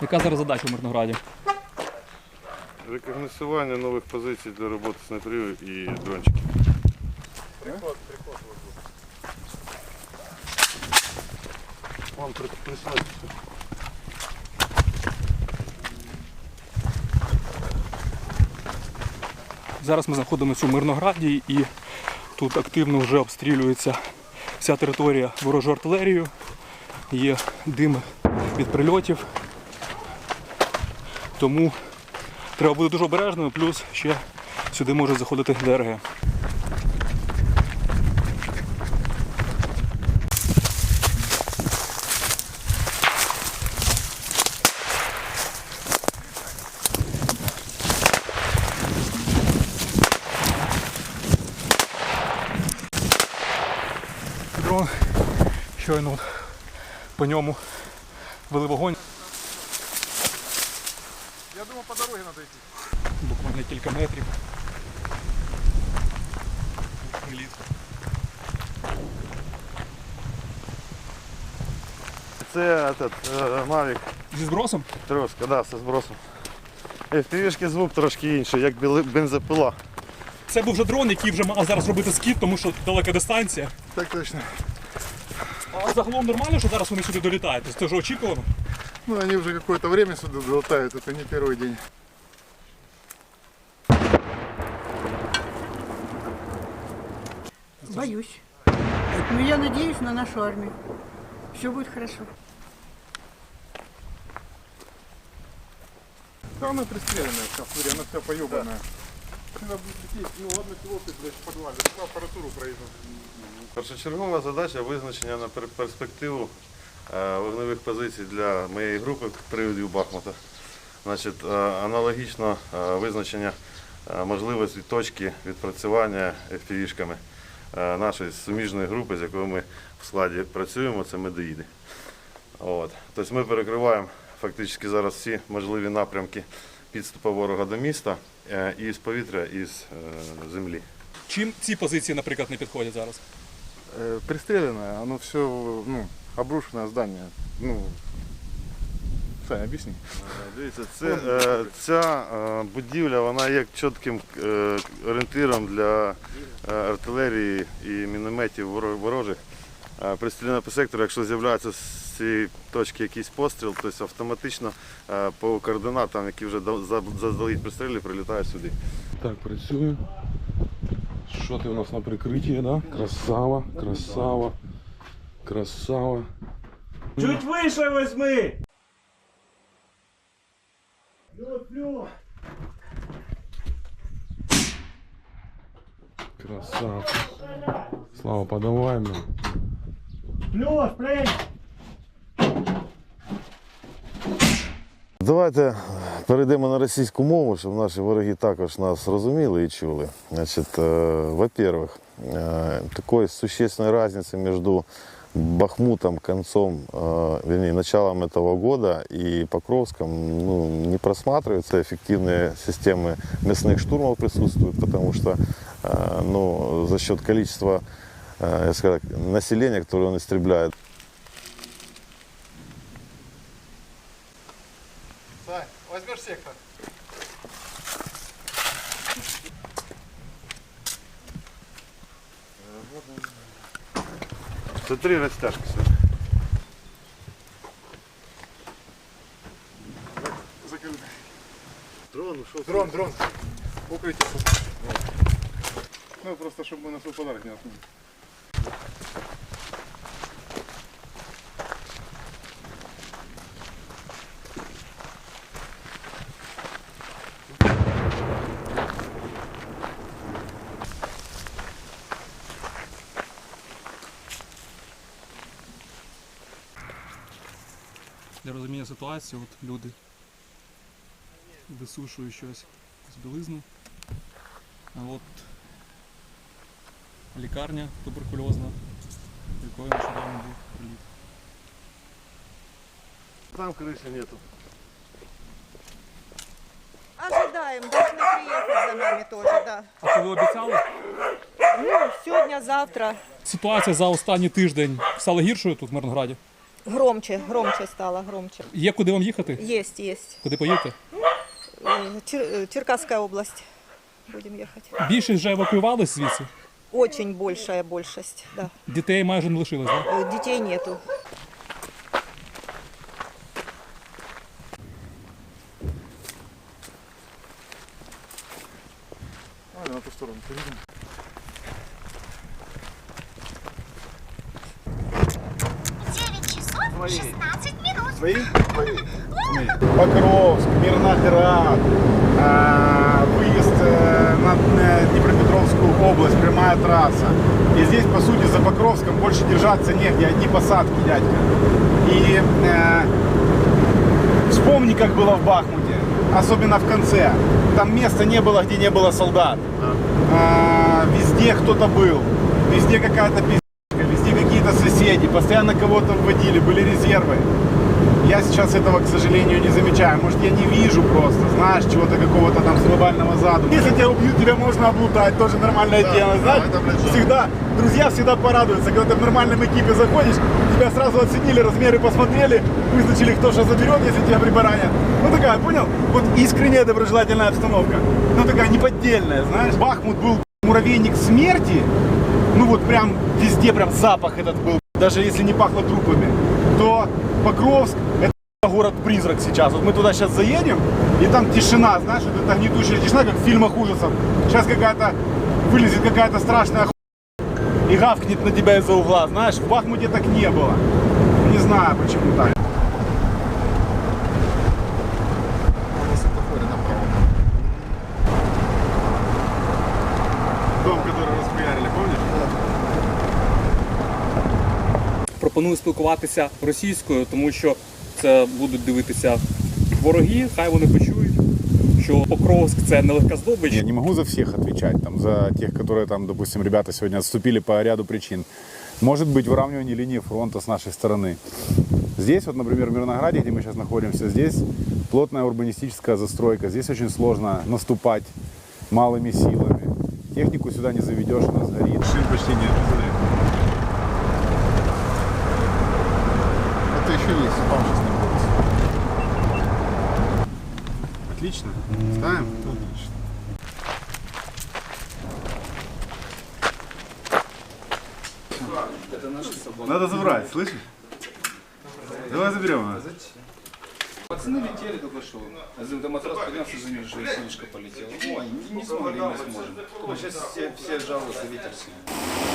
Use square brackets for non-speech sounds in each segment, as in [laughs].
Яка зараз задача в Мирнограді? Рекогносування нових позицій для роботи снайперів і дрончиків. Вон при- присадиться. Зараз ми знаходимося у Мирнограді і тут активно вже обстрілюється вся територія ворожою артилерією. Є дим від прильотів. Тому треба бути дуже обережними, плюс ще сюди може заходити ДРГ. Дрон щойно по ньому вели вогонь. Думаю, по дороге надо идти. Буквально кілька метрів. Це этот, е, Mavic Зі збросом? трошка, да, зі збросом. FPV-шки звук трошки інший, як бензопила. Це був вже дрон, який вже мав зараз робити скіт, тому що далека дистанція. Так точно. А загалом нормально, що зараз вони сюди долітають. Це вже очікувано. Ну, они уже какое-то время сюда долетают, это не первый день. Боюсь. Но я надеюсь на нашу армию. Все будет хорошо. Да она пристреленная вся, смотри, она вся поебанная. Надо будет лететь, ну ладно, пилоты, блядь, в подвале, на аппаратуру проедут. Першочергова задача визначення на пер- перспективу вогневих позицій для моєї групи приводів Бахмута. Значить, е, аналогічно е, визначення е, можливості точки відпрацювання FPV-шками е, нашої суміжної групи, з якою ми в складі працюємо, це медоїди. От. Тобто ми перекриваємо фактично зараз всі можливі напрямки підступу ворога до міста е, і з повітря, і з е, землі. Чим ці позиції, наприклад, не підходять зараз? Э, пристреленное, оно все, ну, обрушенное здание. Ну, Саня, объясни. Дивіться, це, е, ця е, будівля вона є чітким е, орієнтиром для е, артилерії і мінометів ворожих. Е, Пристріляно по сектору, якщо з'являється з цієї точки якийсь постріл, то автоматично е, по координатам, які вже да- заздалегідь пристрілі, прилітають сюди. Так, працює. Що ти у нас на прикритті, да? Красава, красава, красава. Чуть выше возьми! Красава. Слава, подавай нам. Плюс, плюс! Давайте перейдемо на російську мову, щоб наші вороги також нас розуміли і чули. Значит, э, во-первых, э, такой существенной разницы между Бахмутом, концом, э, вернее, началом этого года и Покровском ну, не просматривается. Эффективные системы мясных штурмов присутствуют, потому что э, ну, за счет количества э, я скажу населения, которое он истребляет, три розтяжки. Закрыто. Дрон, ушел. Дрон, дрон. Укрытие. Ну, просто, чтобы мы на свой подарок не наткнули. Розуміння ситуації, от люди висушують щось з білизну. А от лікарня туберкульозна, якою нещодавно був приліт. Там крыши нету. Ожидаем, должны приехать за нами тоже, да. А коли обіцяли? Ну, сегодня, завтра. Ситуація за останній тиждень стала гіршою тут в Мирнограді. Громче, громче стало, громче. Є куди вам їхати? Есть, есть. Куди поїдете? Э, Чер- э, Черкасская область. Будем ехать. Більшість вже евакуювалися звідси. Очень большая большесть, да. Дітей майже не лишилось, так? Э, Детей нету. Давай на ту сторону Поедем. Покровск, Мирноград, а, выезд э, на Днепропетровскую область, прямая трасса. И здесь, по сути, за Покровском больше держаться негде, одни посадки, дядька. И э, вспомни, как было в Бахмуте, особенно в конце. Там места не было, где не было солдат. А, везде кто-то был, везде какая-то пиздец, соседи, постоянно кого-то вводили, были резервы. Я сейчас этого, к сожалению, не замечаю. Может, я не вижу просто, знаешь, чего-то какого-то там глобального задума. Если тебя убьют, тебя можно облутать, тоже нормальное дело, знаешь? Всегда, друзья всегда порадуются, когда ты в нормальном экипе заходишь, тебя сразу оценили, размеры посмотрели, вызначили, кто что заберет, если тебя прибаранят. Ну такая, понял? Вот искренняя доброжелательная обстановка. Ну такая неподдельная, знаешь? Бахмут был муравейник смерти, ну вот прям везде прям запах этот был, даже если не пахло трупами, то Покровск это город-призрак сейчас. Вот мы туда сейчас заедем, и там тишина, знаешь, вот эта гнетущая тишина, как в фильмах ужасов. Сейчас какая-то вылезет какая-то страшная ху... и гавкнет на тебя из-за угла, знаешь, в Бахмуте так не было. Не знаю, почему так. Дом, который расхуярили, помнишь? Пропоную спілкуватися російською, тому що це будуть дивитися вороги, хай вони почують, що Покровськ це нелегка здобич. Я не могу за всех отвечать, там, за тех, которые, там, допустим, ребята сегодня отступили по ряду причин. Может быть выравнивание линии фронта с нашей стороны. Здесь, вот, например, в Мирнограде, где мы сейчас находимся, здесь плотная урбанистическая застройка. Здесь очень сложно наступать малыми силами. Технику сюда не заведешь, она сгорит. Шин почти нет, Там сейчас находится. Отлично. Ставим? Надо забрать, слышишь? Давай заберем. Пацаны летели только что. Там матрас поднялся за ним, солнышко полетело. Ой, не, не смогли, не сможем. Ну, сейчас все, все жалуются, ветер сильный.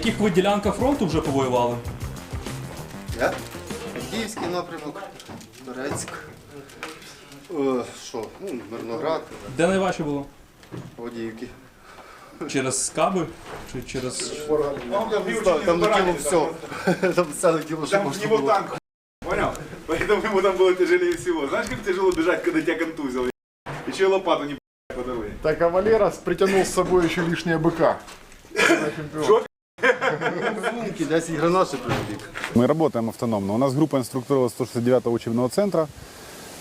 яких ви ділянках фронту вже повоювали? Я? Київський напрямок, Турецьк. Е, Що? Ну, Мирноград, Де найважче було? Водіївки. Через скаби чи через. Там летіло все. [laughs] Там все летіло, що Там в можна него було. танк, понял? Поэтому ему там было тяжелее всего. Знаешь, как тяжело бежать, когда тебя контузило? Еще и лопату не по дороге. Так, а Валера притянул с собой еще лишнее быка. Чемпион. Сумки, [laughs] 10 гранат ще прилетів. Мы работаем автономно. У нас группа инструктировалась 169-го учебного центра.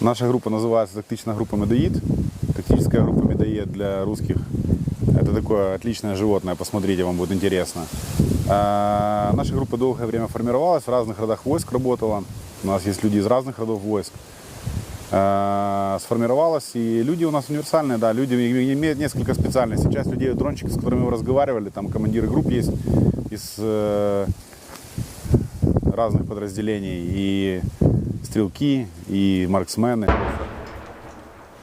Наша группа называется тактичная группа «Медоид». Тактическая группа «Медоед» для русских. Это такое отличное животное, посмотрите, вам будет интересно. А, Наша группа долгое время формировалась, в разных родах войск работала. У нас есть люди из разных родов войск. А, Сформировалась, и люди у нас универсальные, да, люди и- имеют несколько специальностей. Часть людей, дрончики, с которыми вы разговаривали, там командиры групп есть из э, разных подразделений. И стрелки и марксмены.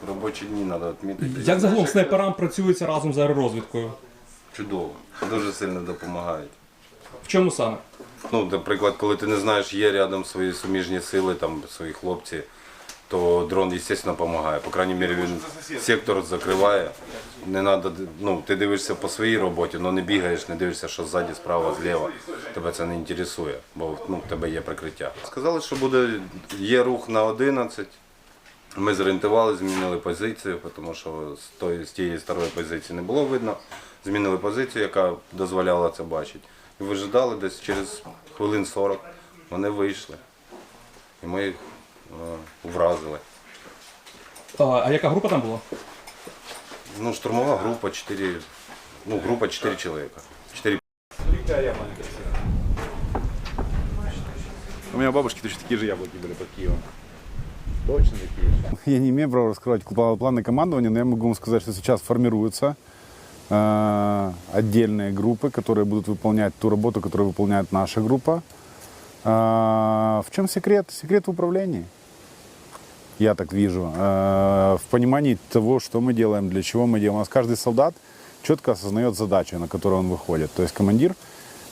Робочі дні треба відмітити. Як загалом снайперам працюється разом з аеророзвідкою? Чудово. Дуже сильно допомагають. В чому саме? Ну, наприклад, коли ти не знаєш, є рядом свої суміжні сили, там свої хлопці, то дрон, звісно, допомагає. По крайній мірі, він сектор закриває. Не надо, ну, ти дивишся по своїй роботі, але не бігаєш, не дивишся, що ззаді, справа, зліва. Тебе це не інтересує, бо ну, в тебе є прикриття. Сказали, що буде, є рух на 11. Ми зорієнтували, змінили позицію, тому що з, тої, з тієї старої позиції не було видно. Змінили позицію, яка дозволяла це бачити. І вижидали десь через хвилин 40. Вони вийшли. І ми їх вразили. А, а яка група там була? Ну, штурмова група 4, ну, група 4 чоловіка. 4 У меня бабушки точно такие же яблоки были под Киевом. Точно такие же. Я не имею права раскрывать пла- планы командования, но я могу вам сказать, что сейчас формируются э, отдельные группы, которые будут выполнять ту работу, которую выполняет наша группа. А, в чем секрет? Секрет в управлении. Я так вижу. Э, в понимании того, что мы делаем, для чего мы делаем. У нас каждый солдат четко осознает задачу, на которую он выходит. То есть командир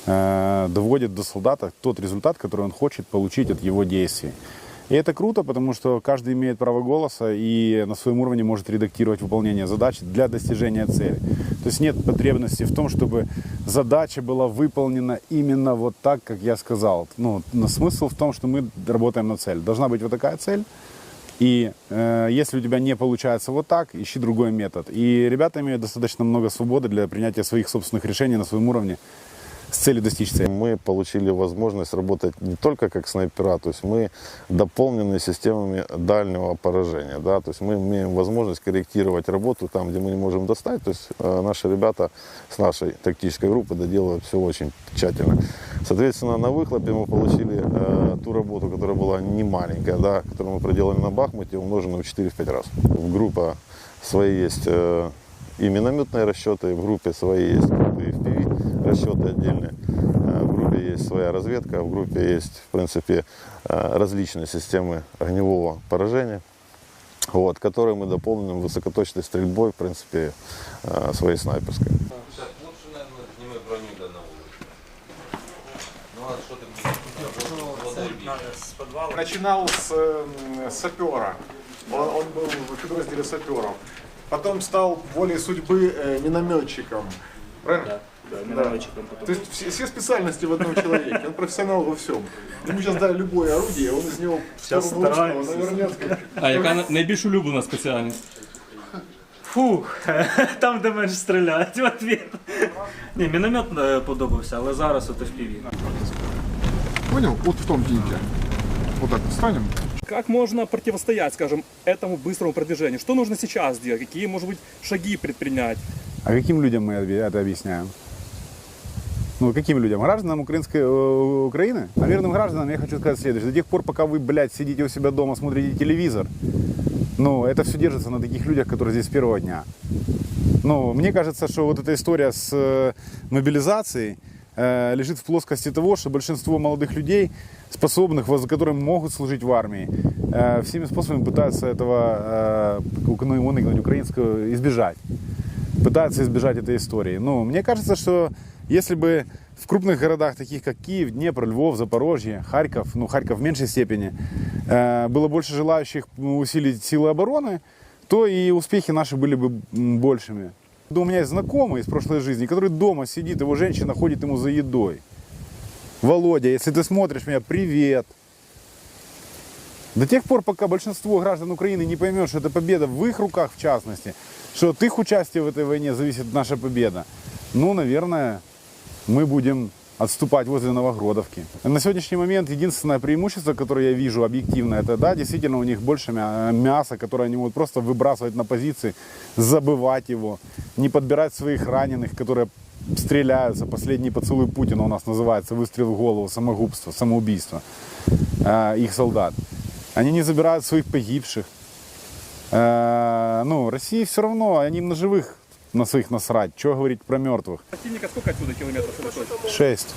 э, доводит до солдата тот результат, который он хочет получить от его действий. И это круто, потому что каждый имеет право голоса и на своем уровне может редактировать выполнение задач для достижения цели. То есть нет потребности в том, чтобы задача была выполнена именно вот так, как я сказал. Ну, смысл в том, что мы работаем на цель. Должна быть вот такая цель. И э, если у тебя не получается вот так, ищи другой метод. И ребята имеют достаточно много свободы для принятия своих собственных решений на своем уровне с целью достичь цели. Мы получили возможность работать не только как снайпера, то есть мы дополнены системами дальнего поражения. Да? То есть мы имеем возможность корректировать работу там, где мы не можем достать. То есть э, наши ребята с нашей тактической группы доделывают все очень тщательно. Соответственно, на выхлопе мы получили э, ту работу, которая была не маленькая, да, которую мы проделали на Бахмуте, умноженную в 4-5 раз. Группа свои есть э, и минометные расчеты, в группе свои есть расчеты отдельные. Э, В группе есть своя разведка, в группе есть, в принципе, э, различные системы огневого поражения, вот, которые мы дополним высокоточной стрельбой, в принципе, э, своей снайперской. Лучше, наверное, зніми броню до на вулиці. Ну, а Начинал с э, сапера. Он, он был в подразделе саперов. Потом стал волей судьбы э, минометчиком. Правильно? Да, минометчиком потом. То есть все, все специальности в одном человеке. Он профессионал во всем. Ему сейчас дали любое орудие, он из него Сейчас пару ручного стараемся. навернет как- А яка на- найбільш улюблена спеціальність? Фух, [laughs] там, де менше стріляють, в ответ. Ні, міномет е, подобався, але зараз от FPV. Понял? Вот в том деньге. Вот так встанем. Как можно противостоять, скажем, этому быстрому продвижению? Что нужно сейчас сделать? Какие, может быть, шаги предпринять? А каким людям мы это объясняем? Ну, каким людям? Гражданам украинской, э, Украины? Мирным гражданам я хочу сказать следующее. До тех пор, пока вы, блядь, сидите у себя дома, смотрите телевизор, ну, это все держится на таких людях, которые здесь с первого дня. Ну, мне кажется, что вот эта история с э, мобилизацией лежит в плоскости того, что большинство молодых людей, способных, воз- которые могут служить в армии, всеми способами пытаются этого, его украинского, избежать пытаются избежать этой истории. Ну, мне кажется, что если бы в крупных городах, таких как Киев, Днепр, Львов, Запорожье, Харьков, ну, Харьков в меньшей степени, э, было больше желающих усилить силы обороны, то и успехи наши были бы большими. Да У меня есть знакомый из прошлой жизни, который дома сидит, его женщина ходит ему за едой. Володя, если ты смотришь меня, привет. До тех пор, пока большинство граждан Украины не поймет, что это победа в их руках, в частности, что от их участия в этой войне зависит наша победа, ну, наверное, мы будем отступать возле Новогродовки. На сегодняшний момент единственное преимущество, которое я вижу объективно, это, да, действительно у них больше мя- мяса, которое они могут просто выбрасывать на позиции, забывать его, не подбирать своих раненых, которые стреляются. Последний поцелуй Путина у нас называется выстрел в голову, самогубство, самоубийство э, их солдат. Они не забирают своих погибших. Э, ну, России все равно, они на живых на своих насрать. Чего говорить про мертвых? Противника сколько отсюда километров? Шесть.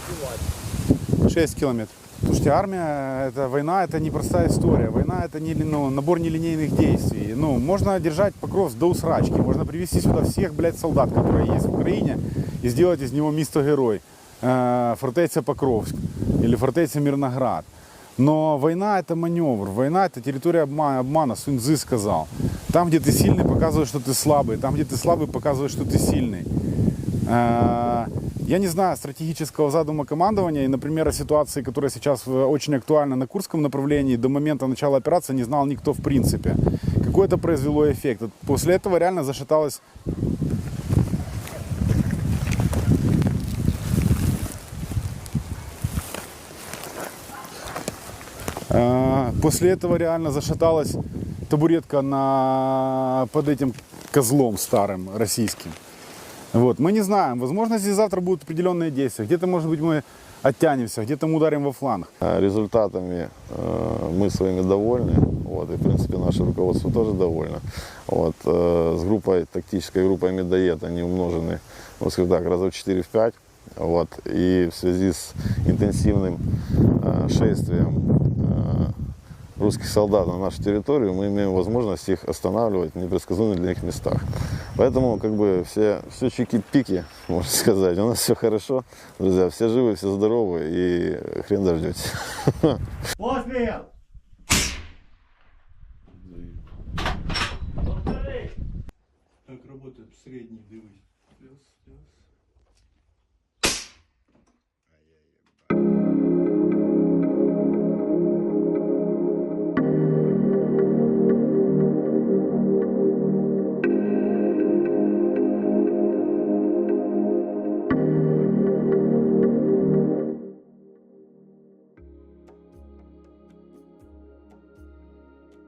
Шесть километров. Слушайте, армия, это война, это непростая история. Война это не ну, набор нелинейных действий. Ну, можно держать Покровск до усрачки, можно привести сюда всех, блядь, солдат, которые есть в Украине, и сделать из него место-герой. Э, фортеця Покровск или фортеця Мирноград. Но война это маневр, война это территория обмана, обмана Сунь Цзы сказал. Там, где ты сильный, показываешь, что ты слабый, там, где ты слабый, показываешь, что ты сильный. Э, Я не знаю стратегического задума командования и, например, о ситуации, которая сейчас э, очень актуальна на Курском направлении, до момента начала операции не знал никто в принципе. Какой это произвело эффект? После этого реально зашаталась Э, После этого реально зашаталась табуретка на, под этим козлом старым российским. Вот. Мы не знаем. Возможно, здесь завтра будут определенные действия. Где-то, может быть, мы оттянемся, где-то мы ударим во фланг. А Результатами э, мы своими довольны. Вот, и, в принципе, наше руководство тоже довольно. Вот, э, с группой, тактической группой «Медоед» они умножены, ну, скажем так, раза в 4-5. Вот, и в связи с интенсивным э, шествием русских солдат на нашу территорию, мы имеем возможность их останавливать в непредсказуемых для них местах. Поэтому как бы все, все чики-пики, [laughs] можно сказать. У нас все хорошо, друзья, все живы, все здоровы и хрен дождетесь. [laughs] Так работает средній, дивись. Плюс, плюс.